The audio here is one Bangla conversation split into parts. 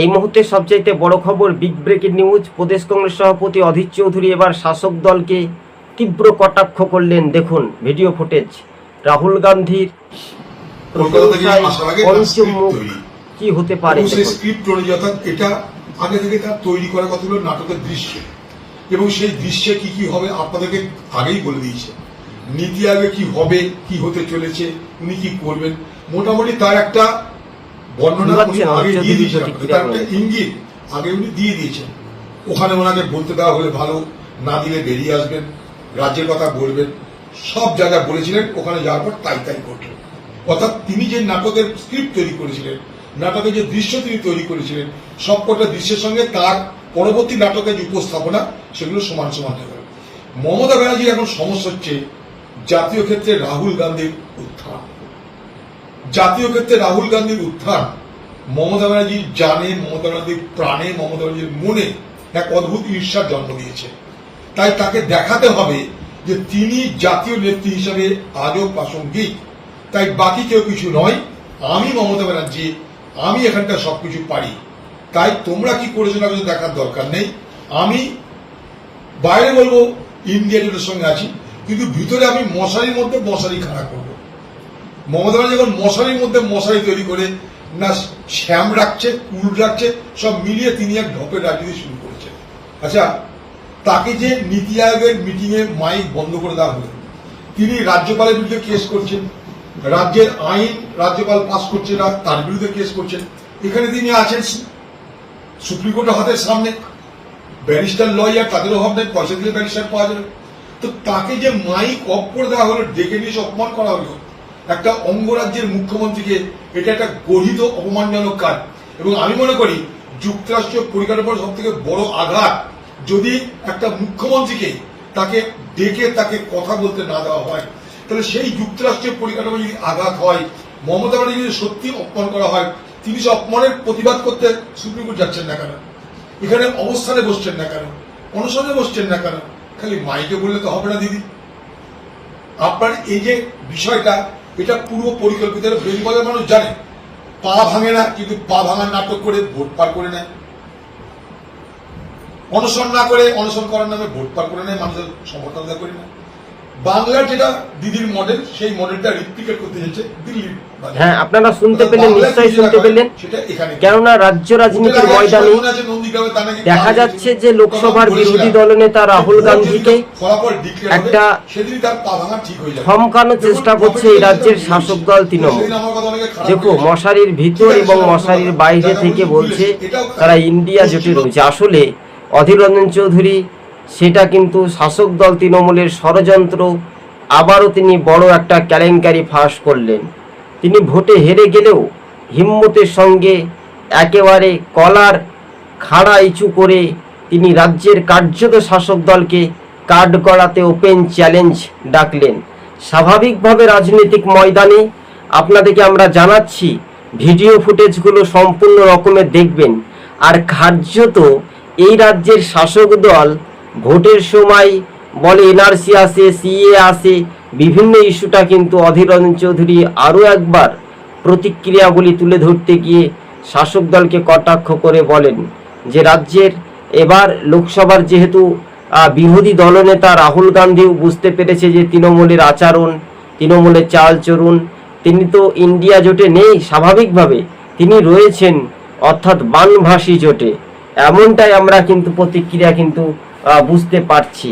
এই মুহূর্তে সবচাইতে বড় খবর বিগ ব্রেকিং নিউজ প্রদেশ কংগ্রেস সভাপতি অধীর চৌধুরী এবার শাসক দলকে তীব্র কটাক্ষ করলেন। দেখুন ভিডিও ফুটেজ রাহুল গান্ধীর পঞ্চম মুখ কি হতে পারে। স্ক্রিপ্ট অর্থাৎ এটা আগে থেকে তার তৈরি করা কতগুলো নাটকের দৃশ্য। এবং সেই দৃশ্যে কি কি হবে আপনাদেরকে আগেই বলে দিয়েছে। নীতি আগে কি হবে কি হতে চলেছে উনি কি করবেন? মোটামুটি তার একটা বর্ণনা উনি বুঝতে পারছেন, আগে দিয়ে দিদি দিয়েছেন আপনাদের। প্রতিক্রিয়া তার একটা ইঙ্গিত আগে উনি দিয়ে দিয়েছেন। ওখানে ওনাকে বলতে দেওয়া হলে ভালো না দিলে বেরিয়ে আসবেন রাজ্যের কথা বলবেন সব জায়গায় বলেছিলেন ওখানে যাওয়ার পর তাই তাই ঘটল অর্থাৎ তিনি যে নাটকের স্ক্রিপ্ট তৈরি করেছিলেন নাটকের যে দৃশ্য তিনি তৈরি করেছিলেন সবকটা দৃশ্যের সঙ্গে তার পরবর্তী নাটকের যে উপস্থাপনা সেগুলো সমান সমান হয়ে গেল। মমতা ব্যানার্জির এখন সমস্যা হচ্ছে জাতীয় ক্ষেত্রে রাহুল গান্ধীর উত্থান। জাতীয় ক্ষেত্রে রাহুল গান্ধীর উত্থান, মমতা ব্যানার্জির জানে, মমতা ব্যানার্জির প্রাণে, মমতা ব্যানার্জির মনে এক অদ্ভুত ঈর্ষার জন্ম দিয়েছে। তাই তাকে দেখাতে হবে যে তিনি জাতীয় নেত্রী হিসাবে আজও প্রাসঙ্গিক। তাই বাকি কেউ কিছু নয়, আমি মমতা ব্যানার্জি, আমি এখানকার সবকিছু পারি। তাই তোমরা কি করেছ না করেছ দেখার দরকার নেই। আমি বাইরে বলব, ইন্ডিয়া জোটের সঙ্গে আছি, কিন্তু ভিতরে আমি মশারির মধ্যে মশারি খাড়া করব। মমতা যখন মশারির মধ্যে মশারি তৈরি করে, না, শ্যাম রাখছে কুল রাখছে, সব মিলিয়ে তিনি এক ঢপের রাজনীতি শুরু করেছেন। আচ্ছা তাকে যে নীতি আয়োগের মিটিং এ মাইক বন্ধ করে দেওয়া হলো, তিনি রাজ্যপালের বিরুদ্ধে কেস করছেন, রাজ্যের আইন রাজ্যপাল পাস করছে না, তার বিরুদ্ধে কেস করছেন। এখানে তিনি আছেন সুপ্রিম কোর্টের হাতের সামনে, ব্যারিস্টার লয়ার, তাদেরও অভাব পয়সা দিলে ব্যারিস্টার পাওয়া যাবে। তো তাকে যে মাইক অফ করে দেওয়া হলো, ডেকে নিয়ে অপমান করা হলো একটা অঙ্গরাজ্যের মুখ্যমন্ত্রীকে এটা একটা গঠিত অপমানজনক কাজ। এবং আমি মনে করি যুক্তরাষ্ট্রীয় পরিকাঠামোর সব থেকে বড় আঘাত যদি একটা মুখ্যমন্ত্রীকে তাকে ডেকে তাকে কথা বলতে না দেওয়া হয়, তাহলে সেই যুক্তরাষ্ট্রীয় পরিকাঠামো যদি আঘাত হয়, মমতা ব্যানার্জি সত্যি অপমান করা হয়, তিনি সে অপমানের প্রতিবাদ করতে সুপ্রিম কোর্ট যাচ্ছেন না কেন? এখানে অবস্থানে বসছেন না কেন? অনশনে বসছেন না কেন? খালি মাইকে বললে তো হবে না, দিদি। আপনার এই যে বিষয়টা এটা পূর্ব পরিকল্পিত বেঙ্গলের মানুষ জানে। পা ভাঙে না, কিন্তু পা ভাঙার নাটক করে ভোট পার করে নেয়। অনশন না করে অনশন করার নামে ভোট পার করে নেয়, মানুষের সমর্থন করে নেয় বাংলার যেটা দিদির মডেল সেই মডেলটা রিপ্লিকেট করতে যাচ্ছে দিল্লির হ্যাঁ আপনারা শুনতে পেলেন নিশ্চয়ই শুনতে পেলেন। কেননা রাজ্য রাজনীতির ময়দানে দেখা যাচ্ছে যে লোকসভার বিরোধী দলনেতা রাহুল গান্ধীকে একটা থমকানোর চেষ্টা করছে এই রাজ্যের শাসক দল তৃণমূল। দেখো মশারির ভিতর এবং মশারির বাইরে থেকে বলছে তারা ইন্ডিয়া জোটে রয়েছে। আসলে অধীর রঞ্জন চৌধুরী সেটা কিন্তু শাসক দল তৃণমূলের ষড়যন্ত্র। আবারও তিনি বড় একটা কেলেঙ্কারি ফাঁস করলেন। তিনি ভোটে হেরে গেলেও হিম্মতের সঙ্গে একেবারে কলার খাড়া ইচু করে তিনি রাজ্যের কার্যত শাসক দলকে কাঠ গড়াতে ওপেন চ্যালেঞ্জ ডাকলেন। স্বাভাবিকভাবে রাজনৈতিক ময়দানে আপনাদেরকে আমরা জানাচ্ছি, ভিডিও ফুটেজগুলো সম্পূর্ণ রকমের দেখবেন। আর কার্যত এই রাজ্যের শাসক দল ভোটের সময় বলে এনআরসি আসে সিএ আসে বিভিন্ন ইস্যুটা কিন্তু অধীর রঞ্জন চৌধুরী আরও একবার প্রতিক্রিয়াগুলি তুলে ধরতে গিয়ে শাসক দলকে কটাক্ষ করে বলেন যে রাজ্যের এবার লোকসভার যেহেতু বিরোধী দলনেতা রাহুল গান্ধীও বুঝতে পেরেছে যে তৃণমূলের আচরণ তৃণমূলের চাল চালচরণ তিনি তো ইন্ডিয়া জোটে নেই স্বাভাবিকভাবে, তিনি রয়েছেন অর্থাৎ বানভাসী জোটে। এমনটাই আমরা কিন্তু প্রতিক্রিয়া কিন্তু বুঝতে পারছি।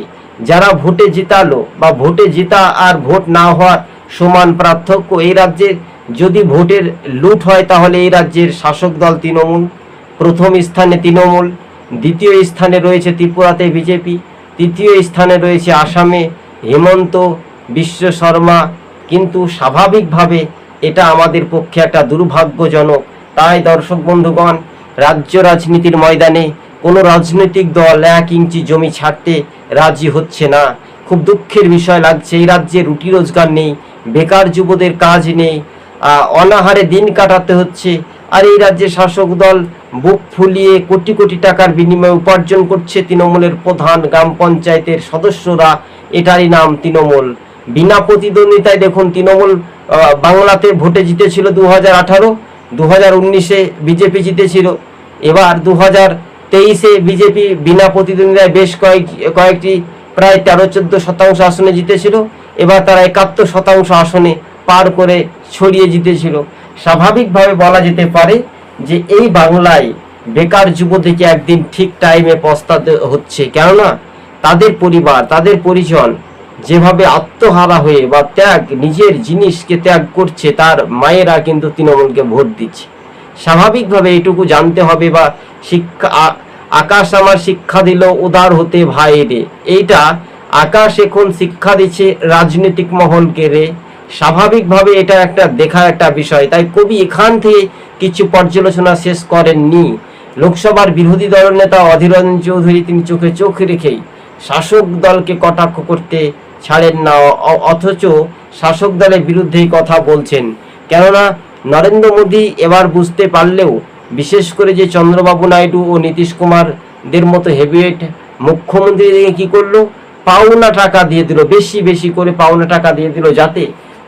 যারা ভোটে জিতালো বা ভোটে জিতা আর ভোট না হওয়ার সমান পার্থক্য এই রাজ্যের, যদি ভোটের লুট হয় তাহলে এই রাজ্যের শাসক দল তৃণমূল, প্রথম স্থানে তৃণমূল, দ্বিতীয় স্থানে রয়েছে ত্রিপুরাতে বিজেপি, তৃতীয় স্থানে রয়েছে আসামে হেমন্ত বিশ্ব শর্মা। কিন্তু স্বাভাবিকভাবে এটা আমাদের পক্ষে একটা দুর্ভাগ্যজনক। তাই দর্শক বন্ধুগণ, রাজ্য রাজনীতির ময়দানে কোনো রাজনৈতিক দল এক ইঞ্চি জমি ছাড়তে রাজি হচ্ছে না। খুব দুঃখের বিষয় লাগছে, এই রাজ্যে রুটি রোজগার নেই, বেকার যুবদের কাজ নেই অনাহারে দিন কাটাতে হচ্ছে, আর এই রাজ্যের শাসক দল বুক ফুলিয়ে কোটি কোটি টাকার বিনিময়ে উপার্জন করছে তৃণমূলের প্রধান গ্রাম পঞ্চায়েতের সদস্যরা, এটারই নাম তৃণমূল। বিনা প্রতিদ্বন্দ্বিতায় দেখুন, তৃণমূল বাংলাতে ভোটে জিতেছিল দু হাজার আঠারো দু হাজার উনিশে বিজেপি জিতেছিল, এবার দু হাজার তেইশে বিজেপি বিনা প্রতিদ্বন্দ্বিতায় বেশ কয়েক, কয়েকটি প্রায় তেরো, চোদ্দ শতাংশ আসনে জিতেছিল। এবার তারা একাত্তর শতাংশ আসনে পার করে ছড়িয়ে জিতেছিল। স্বাভাবিকভাবে বলা যেতে পারে যে এই বাংলায় বেকার যুবতীকে একদিন ঠিক টাইমে পস্তাতে হচ্ছে। কেননা তাদের পরিবার, তাদের পরিজন যেভাবে আত্মহারা হয়ে বা ত্যাগ, নিজের জিনিসকে ত্যাগ করছে, তার মায়েরা কিন্তু তৃণমূলকে ভোট দিচ্ছে। স্বাভাবিকভাবে এটুকু জানতে হবে বা শিক্ষা আকাশ আমার শিক্ষা দিল, উদার হতে ভাই রে। এইটা আকাশ এখন শিক্ষা দিচ্ছে রাজনৈতিক মহলকে রে। স্বাভাবিকভাবে এটা একটা দেখার একটা বিষয়। তাই কবি এখান থেকে কিছু পর্যালোচনা শেষ করেননি। লোকসভার বিরোধী দলনেতা অধীর রঞ্জন চৌধুরী তিনি চোখে চোখ রেখেই শাসক দলকে কটাক্ষ করতে ছাড়েন না অথচ শাসক দলের বিরুদ্ধেই কথা বলছেন। কেননা নরেন্দ্র মোদী এবার বুঝতে পারলেও বিশেষ করে যে চন্দ্রবাবু নাইডু ও নীতিশ কুমারদের মতো হেভিওয়েট মুখ্যমন্ত্রী কি করল? পাওনা টাকা দিয়ে দিল, বেশি বেশি করে পাওনা টাকা দিয়ে দিল যাতে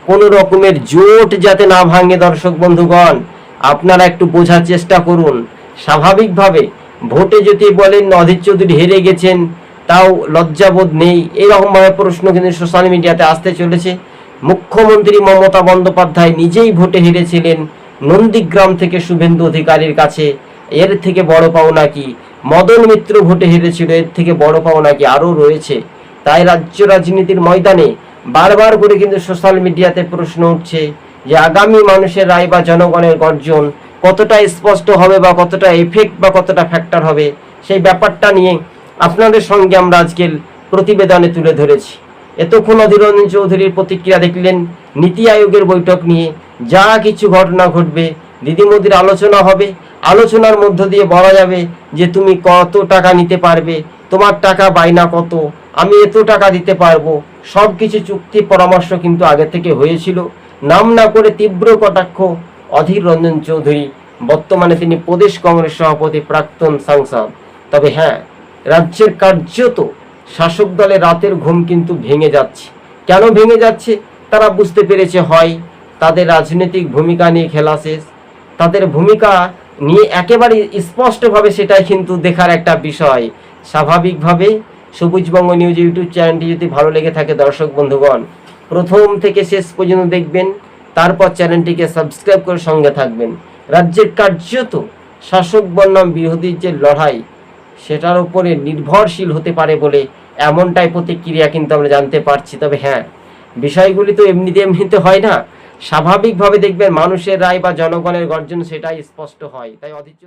কোনো রকমের জোট যাতে না ভাঙে দর্শক বন্ধুগণ। আপনারা একটু বোঝার চেষ্টা করুন। স্বাভাবিকভাবে ভোটে যদি বলেন অধীর চৌধুরী হেরে গেছেন, তাও লজ্জাবোধ নেই। এরকমভাবে প্রশ্ন কিন্তু সোশ্যাল মিডিয়াতে আসতে চলেছে। মুখ্যমন্ত্রী মমতা বন্দ্যোপাধ্যায় নিজেই ভোটে হেরেছিলেন। নন্দীগ্রাম থেকে শুভেন্দু অধিকারীর কাছে, এর থেকে বড় পাওনা কি? মদন মিত্র ভোটে হেরেছিল, এর থেকে বড় পাওনা কি? আরও রয়েছে। তাই রাজ্য রাজনীতির ময়দানে বারবার করে কিন্তু সোশ্যাল মিডিয়াতে প্রশ্ন উঠছে যে আগামী মানুষের রায় বা জনগণের গর্জন কতটা স্পষ্ট হবে বা কতটা এফেক্ট বা কতটা ফ্যাক্টর হবে? সেই ব্যাপারটা নিয়ে আপনাদের সঙ্গে আমরা আজকের প্রতিবেদনে তুলে ধরেছি। এতক্ষণ অধীর রঞ্জন চৌধুরীর প্রতিক্রিয়া দেখলেন নীতি আয়োগের বৈঠক নিয়ে। যা কিছু ঘটনা ঘটবে দিদিমোদির আলোচনা হবে, আলোচনার মধ্য দিয়ে বলা যাবে যে তুমি কত টাকা নিতে পারবে, তোমার টাকা বাইনা কত, আমি এত টাকা দিতে পারব। সব কিছু চুক্তি পরামর্শ কিন্তু আগে থেকে হয়েছিল। নাম না করে তীব্র কটাক্ষ অধীর রঞ্জন চৌধুরী, বর্তমানে তিনি প্রদেশ কংগ্রেস সভাপতি প্রাক্তন সাংসদ। তবে হ্যাঁ রাজ্যের কার্যত শাসক দলের রাতের ঘুম কিন্তু ভেঙে যাচ্ছে। কেন ভেঙে যাচ্ছে? তারা বুঝতে পেরেছে হয় তাদের রাজনৈতিক ভূমিকা নিয়ে খেলা শেষ। তাদের ভূমিকা নিয়ে একেবারে স্পষ্টভাবে সেটাই কিন্তু দেখার একটা বিষয়। স্বাভাবিকভাবে সবুজবঙ্গ নিউজ ইউটিউব চ্যানেলটি যদি ভালো লেগে থাকে দর্শক বন্ধুগণ, প্রথম থেকে শেষ পর্যন্ত দেখবেন, তারপর চ্যানেলটিকে সাবস্ক্রাইব করে সঙ্গে থাকবেন। রাজ্যের কার্যত শাসক বনাম বিরোধীর যে লড়াই, সেটার উপরে নির্ভরশীল হতে পারে বলে এমনটাই প্রতিক্রিয়া কিন্তু আমরা জানতে পারছি। তবে হ্যাঁ বিষয়গুলি তো এমনিতে এমনিতে হয় না। স্বাভাবিকভাবে দেখবেন মানুষের রায় বা জনগণের গর্জন সেটাই স্পষ্ট হয়। তাই অধীর